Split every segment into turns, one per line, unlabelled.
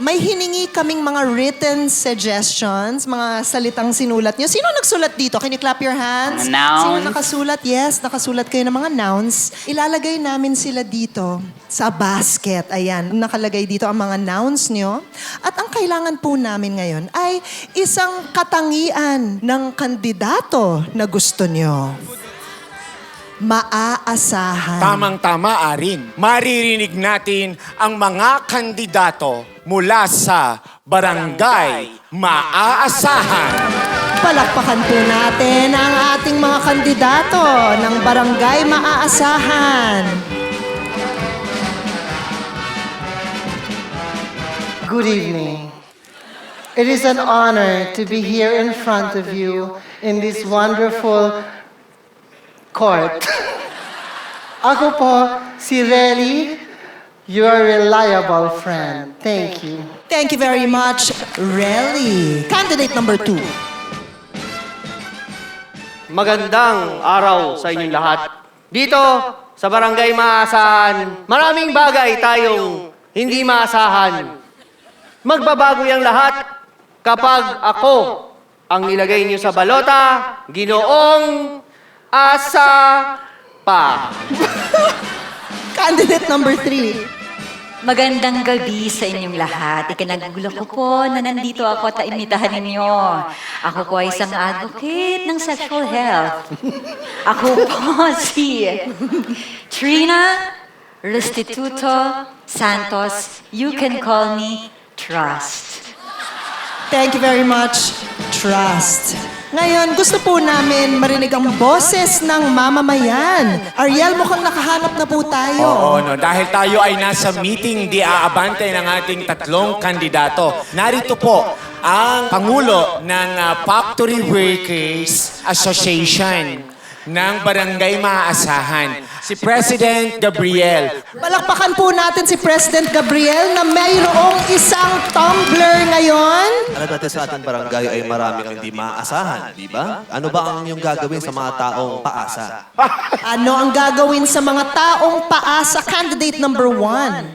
may hiningi kaming mga written suggestions, mga salitang sinulat nyo. Sino nagsulat dito? Can you clap your hands?
Mga nouns.
Sino nakasulat? Yes, nakasulat kayo ng mga nouns. Ilalagay namin sila dito sa basket. Ayan, nakalagay dito ang mga nouns nyo. At ang kailangan po namin ngayon ay isang katangian ng kandidato na gusto nyo. Maaasahan.
Tamang-tama, Arin. Maririnig natin ang mga kandidato mula sa Barangay Maaasahan.
Palakpakan po natin ang ating mga kandidato ng Barangay Maaasahan.
Good evening. It is an honor to be here in front of you in this wonderful court. Ako po, si Relly, your reliable friend. Thank you.
Thank you very much, Relly. Candidate number two.
Magandang araw sa inyong lahat. Dito, sa Barangay Maasahan, maraming bagay tayong hindi maasahan. Magbabago yung lahat kapag ako ang nilagay niyo sa balota, ginoong asa pa.
Candidate number three.
Magandang gabi sa inyong lahat. Ikinagulo ko po na nandito ako at imitahan ninyo. Ako po ay isang advocate ng sexual health. Ako po si Trina Restituto Santos. You can call me Trust.
Thank you very much, Trust. Ngayon, gusto po namin marinig ang boses ng mamamayan. Ariel, mukhang nakahanap na po tayo.
Oo, no, dahil tayo ay nasa meeting di aabante ng ating tatlong kandidato. Narito po ang Pangulo ng ah, Factory Workers Association ng Barangay Maaasahan, si President Gabriel.
Palakpakan po natin si President Gabriel na mayroong isang tumbler ngayon.
Alam natin sa ating barangay ay marami kang hindi maaasahan, di ba? Ano ba ang inyong gagawin sa mga taong paasa?
Ano ang gagawin sa mga taong paasa? Candidate number one.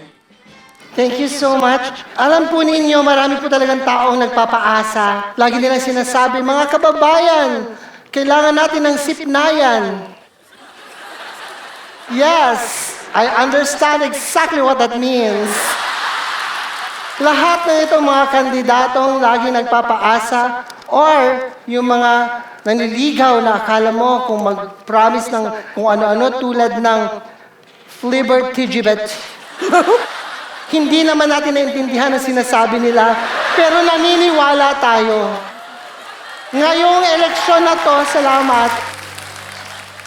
Thank you so much. Alam po ninyo, marami po talagang taong nagpapaasa. Lagi nilang sinasabi, mga kababayan, kailangan natin ng sipnayan. Yes, I understand exactly what that means. Lahat ng itong mga kandidatong lagi nagpapaasa or yung mga nanliligaw na akala mo kung mag-promise ng kung ano-ano tulad ng Flibbert Tigibet. Hindi naman natin naintindihan ang sinasabi nila, pero naniniwala tayo. Ngayong eleksyon na to, salamat,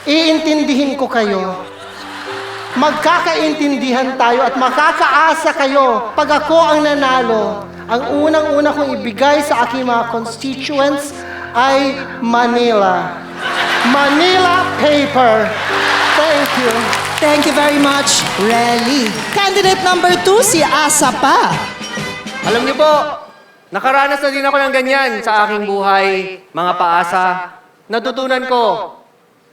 iintindihin ko kayo. Magkakaintindihan tayo at makakaasa kayo pag ako ang nanalo. Ang unang-una kong ibigay sa aking mga constituents ay Manila. Manila paper. Thank you.
Thank you very much, Relly. Candidate number two, si Asa pa.
Alam niyo po, nakaranas na din ako ng ganyan sa aking buhay, mga paasa. Natutunan ko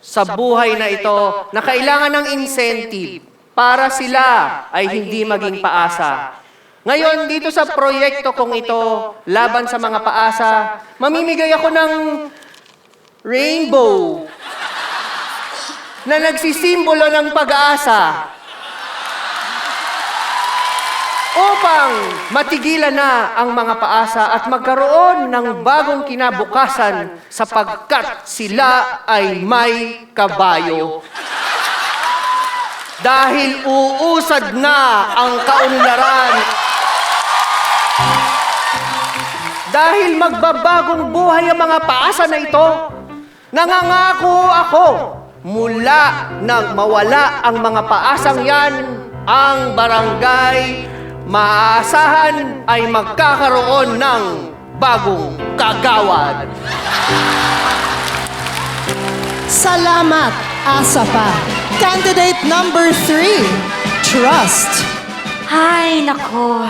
sa buhay na ito na kailangan ng incentive para sila ay hindi maging paasa. Ngayon, dito sa proyekto kong ito, laban sa mga paasa, mamimigay ako ng rainbow na nagsisimbolo ng pag-asa upang matigilan na ang mga paasa at magkaroon ng bagong kinabukasan sapagkat sila ay may kabayo. Dahil uusad na ang kaunlaran. Dahil magbabagong buhay ang mga paasa na ito, nangangako ako mula nang mawala ang mga paasang yan, ang barangay maasahan ay magkakaroon ng bagong kagawad.
Salamat, Asa pa. Candidate number three, Trust.
Ay, nako.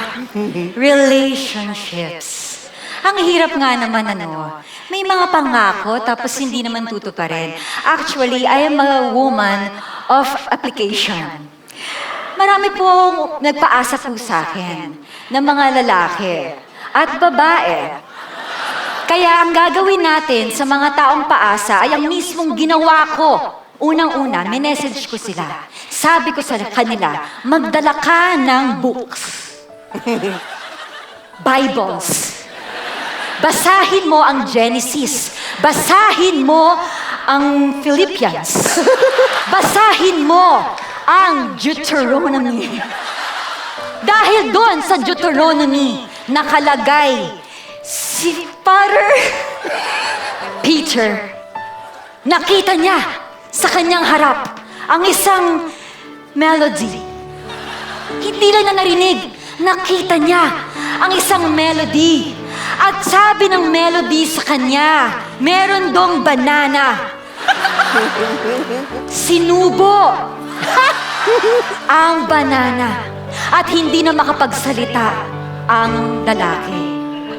Relationships. Ang hirap nga naman ano. May mga pangako tapos hindi naman tutuparin. Actually, I am a woman of application. Marami pong nagpaasa po sa akin ng mga lalaki at babae. Kaya ang gagawin natin sa mga taong paasa ay ang mismong ginawa ko. Unang-una, message ko sila. Sabi ko sa kanila, magdala ka ng books. Bibles. Basahin mo ang Genesis. Basahin mo ang Philippians. Basahin mo ang Deuteronomy. Dahil doon sa Deuteronomy, nakalagay si Father Peter. Nakita niya sa kanyang harap ang isang melody. Hindi lang na narinig, nakita niya ang isang melody. At sabi ng melody sa kanya, meron dong banana. Sinubo ang banana. At hindi na makapagsalita ang lalaki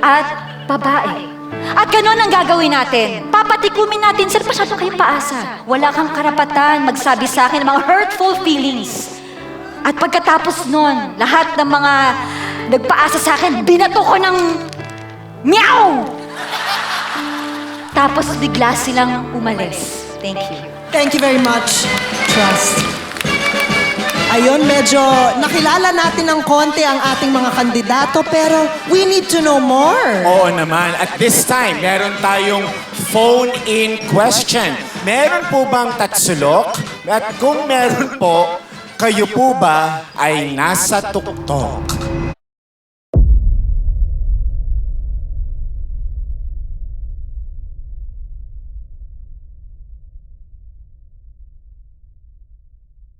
at babae. At ganun ang gagawin natin. Papatikumin natin, sir, masyado kayong paasa. Wala kang karapatan magsabi sa akin ng mga hurtful feelings. At pagkatapos nun, lahat ng mga nagpaasa sa akin, binato ko ng meow! Tapos bigla silang umalis. Thank you.
Thank you very much, Trust. Ayun, medyo nakilala natin ng konti ang ating mga kandidato, pero we need to know more.
Oo naman. At this time, meron tayong phone-in question. Meron po bang tatsulok? At kung meron po, kayo po ba ay nasa tuktok?